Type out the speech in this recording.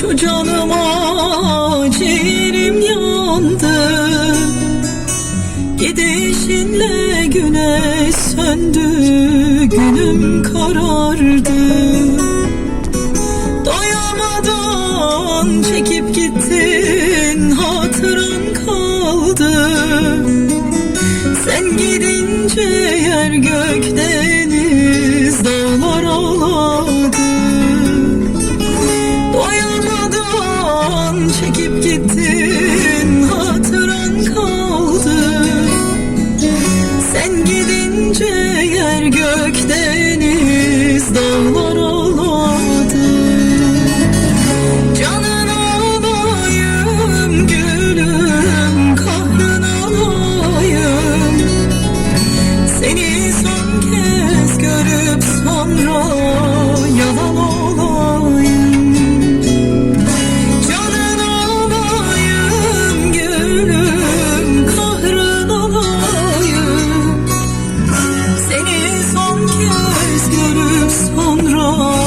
Şu canıma ciğerim yandı. Gidişinle güneş söndü Günüm karardı. Doyamadan çekip gittin Hatıran kaldı. Sen gidince yer gökte çekip gittin hatıran kaldı. Sen gidince yer gök deniz dağlar ağladı Canın alayım gülüm kahrın alayım Seni son kez görüp sonra amor.